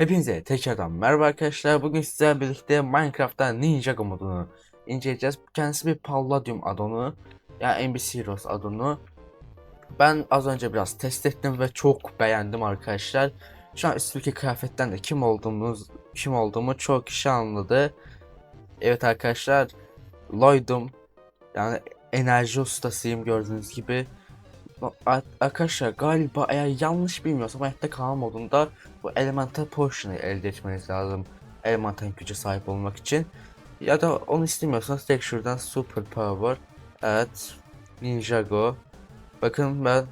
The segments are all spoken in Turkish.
Hepinize tekrardan merhaba arkadaşlar. Bugün sizlerle birlikte Minecraft'ta Ninjago modunu inceleyeceğiz. Kendisi bir Palladium adonu. Yani NBC Heroes adonu. Ben az önce biraz test ettim ve çok beğendim arkadaşlar. Şu an üstündeki kıyafetten de kim olduğumuz kim olduğumu çok kişi anladı. Evet arkadaşlar Lloyd'um. Yani enerji ustasıyım gördüğünüz gibi. Arkadaşlar galiba eğer yanlış bilmiyorsam hayatta kalma modunda bu elemental potion'ı elde etmeniz lazım. Elemental güce sahip olmak için. Ya da onu istemiyorsanız tek şuradan super power. Evet. Ninjago. Bakın ben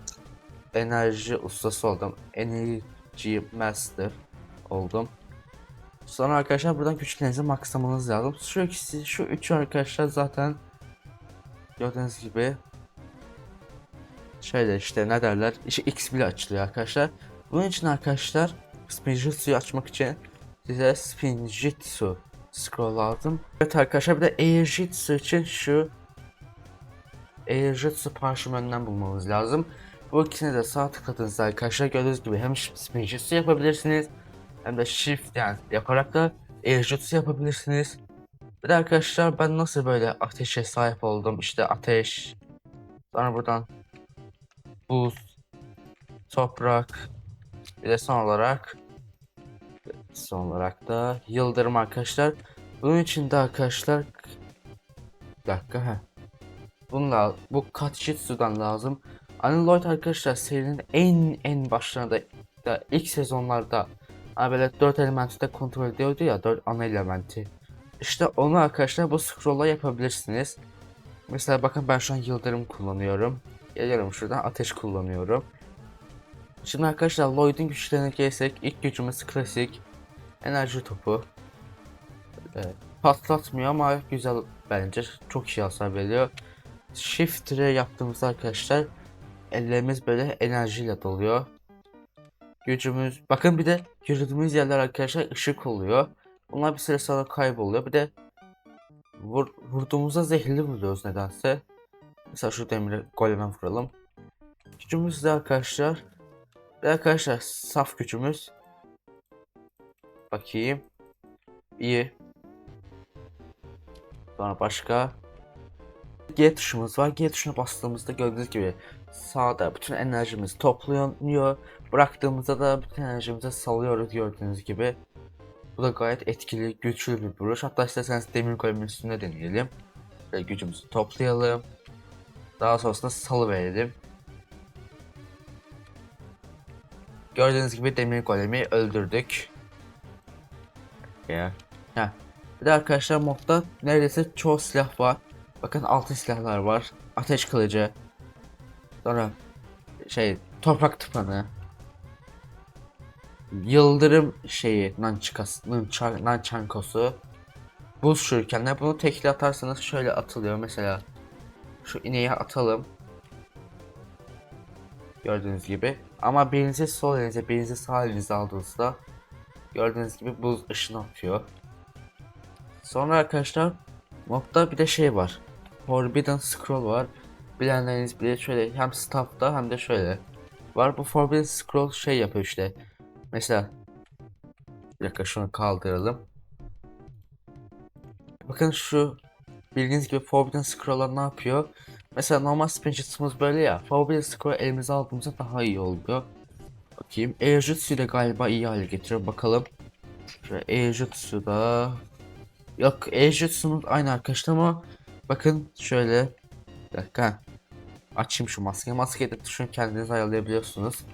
enerji ustası oldum. Energy master oldum. Sonra arkadaşlar buradan güçlerinizi maksamanız lazım. Şu ikisi, şu üçü arkadaşlar zaten gördüğünüz gibi şöyle işte ne derler işte X bile açılıyor arkadaşlar. Bunun için arkadaşlar Spinjitsu'yu açmak için size Spinjitsu scroll lazım. Evet arkadaşlar bir de Airjitsu için şu Airjitsu parşömeninden bulmamız lazım. Bu ikisine de sağ tıkladığınızda arkadaşlar gördüğünüz gibi hem Spinjitsu yapabilirsiniz hem de Shift yani yaparak da Airjitsu yapabilirsiniz. Bir de arkadaşlar ben nasıl böyle ateşe sahip oldum işte ateş sonra buradan buz, toprak, bir de son olarak son olarak da yıldırım arkadaşlar. Bunun için de arkadaşlar bir dakika ha. Bununla bu Katjitsu'dan lazım. Unload arkadaşlar serinin en en başlarında da ilk sezonlarda hani böyle 4 elementi de kontrol ediyordu ya 4 ana elementi. İşte onu arkadaşlar bu scroll'a yapabilirsiniz. Mesela bakın ben şu an yıldırım kullanıyorum. Geliyorum şuradan ateş kullanıyorum. Şimdi arkadaşlar Lloyd'un güçlerine gelsek ilk gücümüz klasik enerji topu. Evet, patlatmıyor ama güzel bence çok iyi hasar veriyor. Shift R yaptığımızda arkadaşlar ellerimiz böyle enerjiyle doluyor. Gücümüz bakın bir de yürüdüğümüz yerler arkadaşlar ışık oluyor. Bunlar bir süre sonra kayboluyor. Bir de vur, vurduğumuzda zehirli vuruyoruz nedense. Mesela şu demiri goleme vuralım. Gücümüz de arkadaşlar. Ve arkadaşlar saf gücümüz. Bakayım. İyi. Sonra başka. G tuşumuz var. G tuşuna bastığımızda gördüğünüz gibi sağda bütün enerjimiz toplanıyor. Bıraktığımızda da bütün enerjimizi salıyoruz gördüğünüz gibi. Bu da gayet etkili, güçlü bir vuruş. Hatta isterseniz demir golemin üstünde deneyelim. Ve gücümüzü toplayalım. Daha sonrasında salı verelim. Gördüğünüz gibi demir golemi öldürdük. Ya. Heh. Bir de arkadaşlar modda neredeyse çoğu silah var. Bakın altın silahlar var. Ateş kılıcı. Sonra şey toprak tıpanı. Yıldırım şeyi nançikası, nança- nançankosu. Buz şurikenler bunu tekli atarsanız şöyle atılıyor mesela. Şu ineği atalım. Gördüğünüz gibi. Ama birinizi sol elinize, birinizi sağ elinize aldığınızda gördüğünüz gibi buz ışını atıyor. Sonra arkadaşlar modda bir de şey var. Forbidden Scroll var. Bilenleriniz bilir şöyle hem staff'ta hem de şöyle var. Bu Forbidden Scroll şey yapıyor işte. Mesela bir dakika şunu kaldıralım. Bakın şu bildiğiniz gibi Forbidden Scroll'lar ne yapıyor? Mesela normal Spinjits'ımız böyle ya. Forbidden Scroll elimize aldığımızda daha iyi oluyor. Bakayım. Airjutsu'yu da galiba iyi hale getiriyor. Bakalım. Şöyle Airjutsu'da... Yok Airjutsu'nun aynı arkadaşlar ama bakın şöyle bir dakika. Açayım şu maskeyi. Maskeyi de tuşunu kendiniz ayarlayabiliyorsunuz.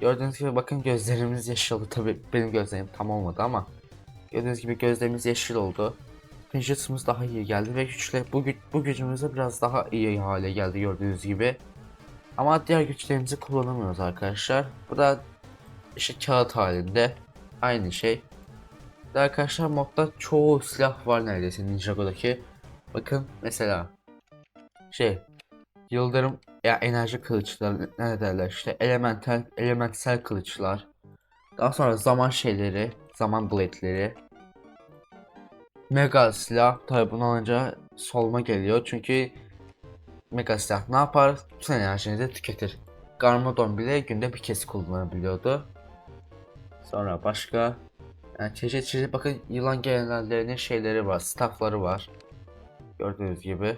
Gördüğünüz gibi bakın gözlerimiz yeşil oldu. Tabi benim gözlerim tam olmadı ama gördüğünüz gibi gözlerimiz yeşil oldu. Fidget'ımız daha iyi geldi ve güçle bu, gü bu gücümüzde biraz daha iyi hale geldi gördüğünüz gibi. Ama diğer güçlerimizi kullanamıyoruz arkadaşlar. Bu da işte kağıt halinde aynı şey. Ve arkadaşlar modda çoğu silah var neredeyse Ninjago'daki. Bakın mesela şey yıldırım ya enerji kılıçlar ne derler işte elemental elementsel kılıçlar. Daha sonra zaman şeyleri, zaman blade'leri. Mega silah bunu alınca solma geliyor çünkü Mega silah ne yapar? Bütün enerjinizi tüketir. Garmadon bile günde bir kez kullanabiliyordu. Sonra başka Yani çeşit çeşit bakın yılan generallerinin şeyleri var, staffları var. Gördüğünüz gibi.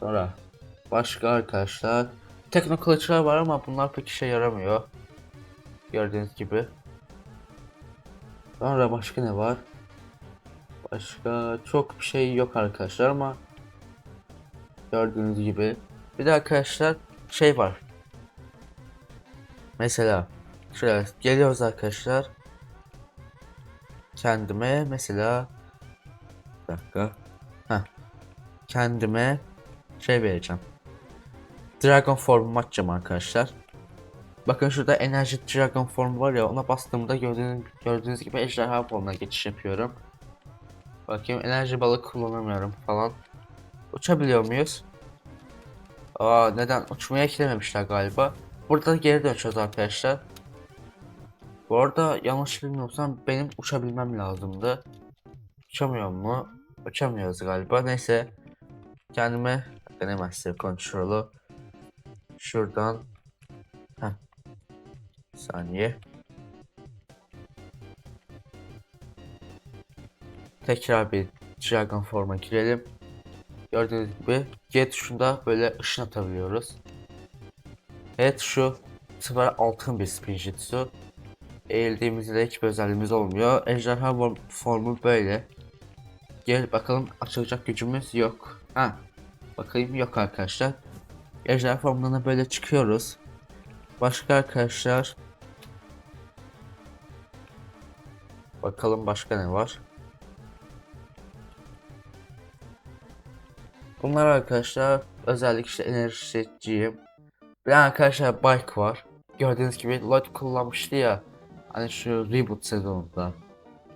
Sonra başka arkadaşlar tekno kılıçlar var ama bunlar pek işe yaramıyor. Gördüğünüz gibi. Sonra başka ne var? Başka çok bir şey yok arkadaşlar ama gördüğünüz gibi. Bir de arkadaşlar şey var. Mesela şöyle geliyoruz arkadaşlar. Kendime mesela bir dakika. Heh. Kendime şey vereceğim. Dragon Form açacağım arkadaşlar. Bakın şurada enerji Dragon Form var ya ona bastığımda gördüğünüz, gördüğünüz gibi ejderha formuna geçiş yapıyorum. Bakayım enerji balık kullanamıyorum falan. Uçabiliyor muyuz? Aa neden uçmaya eklememişler galiba. Burada geri döneceğiz arkadaşlar. Bu arada yanlış bilmiyorsam benim uçabilmem lazımdı. Uçamıyor mu? Uçamıyoruz galiba. Neyse. Kendime denemezse kontrolü. Şuradan. Heh. Saniye. Tekrar bir Dragon Form'a girelim. Gördüğünüz gibi G tuşunda böyle ışın atabiliyoruz. Evet şu sıfır altın bir spin jitsu. Eğildiğimizde hiçbir özelliğimiz olmuyor. Ejderha form- formu böyle. Gel bakalım açılacak gücümüz yok. Ha. Bakayım yok arkadaşlar. Ejderha formlarına böyle çıkıyoruz. Başka arkadaşlar. Bakalım başka ne var. Bunlar arkadaşlar özellikle işte enerjiciyim. Bir de arkadaşlar bike var. Gördüğünüz gibi Lloyd kullanmıştı ya. Hani şu reboot sezonunda.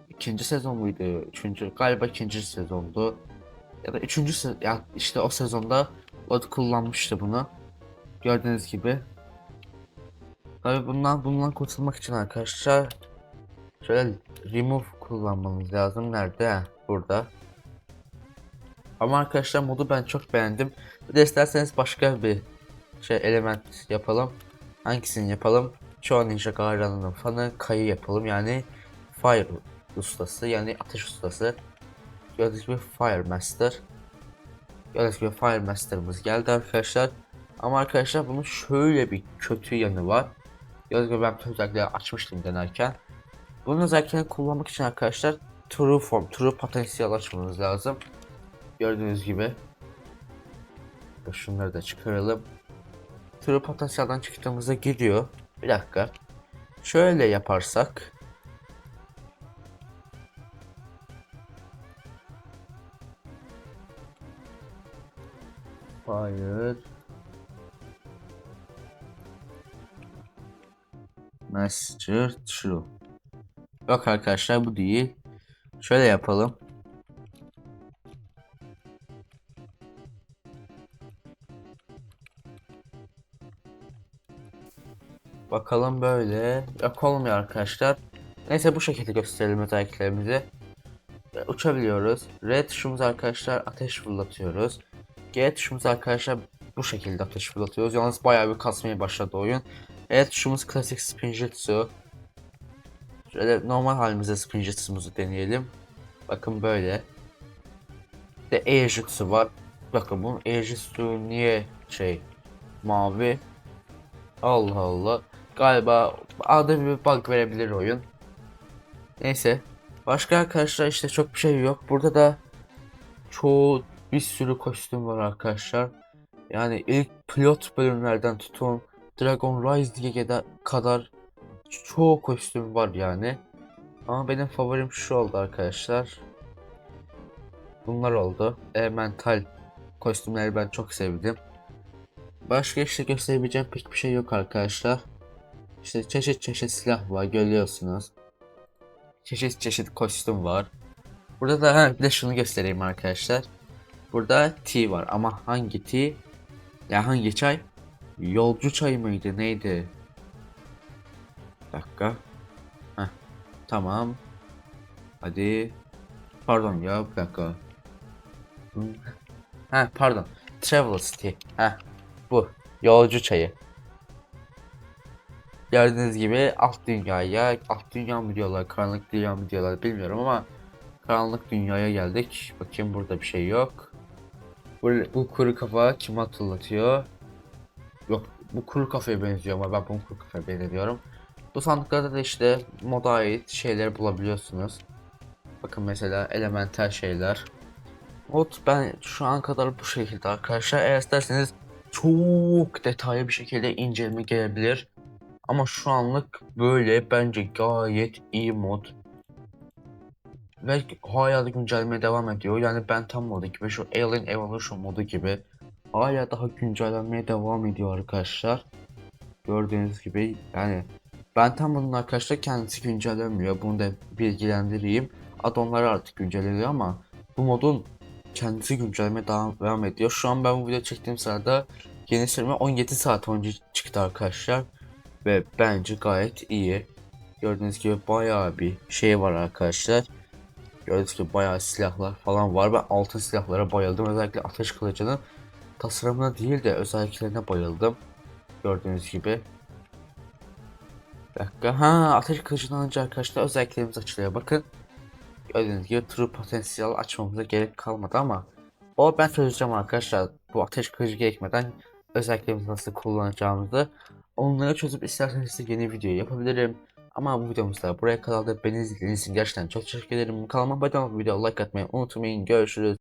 İkinci sezon muydu? Üçüncü galiba ikinci sezondu. Ya da üçüncü se ya işte o sezonda Lloyd kullanmıştı bunu. Gördüğünüz gibi. Tabii bundan bundan kurtulmak için arkadaşlar şöyle remove kullanmamız lazım. Nerede? Burada. Ama arkadaşlar modu ben çok beğendim. Bir de isterseniz başka bir şey element yapalım. Hangisini yapalım? Çoğu Ninja Gairan'ın fanı Kayı yapalım. Yani Fire ustası yani ateş ustası. Gördüğünüz gibi Fire Master. Gördüğünüz gibi Fire Master'ımız geldi arkadaşlar. Ama arkadaşlar bunun şöyle bir kötü yanı var. Gördüğünüz gibi ben tüm özellikleri açmıştım denerken. Bunun özelliklerini kullanmak için arkadaşlar True Form, True Potansiyel açmamız lazım. Gördüğünüz gibi. Şunları da çıkaralım. True Potansiyel'den çıktığımızda gidiyor. Bir dakika. Şöyle yaparsak. Hayır. Master True. Yok arkadaşlar bu değil. Şöyle yapalım. Bakalım böyle. Yok olmuyor arkadaşlar. Neyse bu şekilde gösterelim özelliklerimizi. Uçabiliyoruz. R tuşumuz arkadaşlar ateş fırlatıyoruz. G tuşumuz arkadaşlar bu şekilde ateş fırlatıyoruz. Yalnız bayağı bir kasmaya başladı oyun. E tuşumuz klasik spin jitsu. Şöyle normal halimizde spin jitsu'muzu deneyelim. Bakın böyle. Bir de air jutsu var. Bakın bunun air jutsu niye şey mavi? Allah Allah. Galiba arada bir bug verebilir oyun. Neyse. Başka arkadaşlar işte çok bir şey yok. Burada da çoğu bir sürü kostüm var arkadaşlar. Yani ilk pilot bölümlerden tutun Dragon Rise'ye kadar çoğu kostüm var yani. Ama benim favorim şu oldu arkadaşlar. Bunlar oldu. Elemental kostümleri ben çok sevdim. Başka işte gösterebileceğim pek bir şey yok arkadaşlar. İşte çeşit çeşit silah var görüyorsunuz. Çeşit çeşit kostüm var. Burada da ha, bir de şunu göstereyim arkadaşlar. Burada tea var ama hangi tea? Ya hangi çay? Yolcu çayı mıydı neydi? Dakika. Heh, tamam. Hadi. Pardon ya bir dakika. Ha pardon. Travelers tea. Ha bu. Yolcu çayı. Gördüğünüz gibi alt dünyaya, alt dünya mı diyorlar, karanlık dünya mı diyorlar bilmiyorum ama karanlık dünyaya geldik. Bakayım burada bir şey yok. Bu, bu kuru kafa kim hatırlatıyor? Yok bu kuru kafaya benziyor ama ben bunu kuru kafaya benziyorum. Bu sandıklarda da işte moda ait şeyler bulabiliyorsunuz. Bakın mesela elementer şeyler. Mod ben şu an kadar bu şekilde arkadaşlar. Eğer isterseniz çok detaylı bir şekilde inceleme gelebilir. Ama şu anlık böyle bence gayet iyi mod. Ve hala da güncellemeye devam ediyor. Yani ben tam modu gibi şu Alien Evolution modu gibi hala daha güncellenmeye devam ediyor arkadaşlar. Gördüğünüz gibi yani ben tam bunun arkadaşlar kendisi güncellenmiyor. Bunu da bilgilendireyim. Addonlar artık güncelleniyor ama bu modun kendisi güncelleme devam, ediyor. Şu an ben bu video çektiğim sırada yeni sürümü 17 saat önce çıktı arkadaşlar. Ve bence gayet iyi. Gördüğünüz gibi bayağı bir şey var arkadaşlar. Gördüğünüz gibi bayağı silahlar falan var. Ben altın silahlara bayıldım. Özellikle ateş kılıcının tasarımına değil de özelliklerine bayıldım. Gördüğünüz gibi. Bir dakika. Ha ateş kılıcından önce arkadaşlar özelliklerimiz açılıyor. Bakın. Gördüğünüz gibi true potansiyel açmamıza gerek kalmadı ama o ben çözeceğim arkadaşlar. Bu ateş kılıcı gerekmeden özelliklerimizi nasıl kullanacağımızı onları çözüp isterseniz size yeni video yapabilirim. Ama bu videomuzda buraya kadar da beni izlediğiniz için gerçekten çok teşekkür ederim. Kanalıma abone olup video like atmayı unutmayın. Görüşürüz.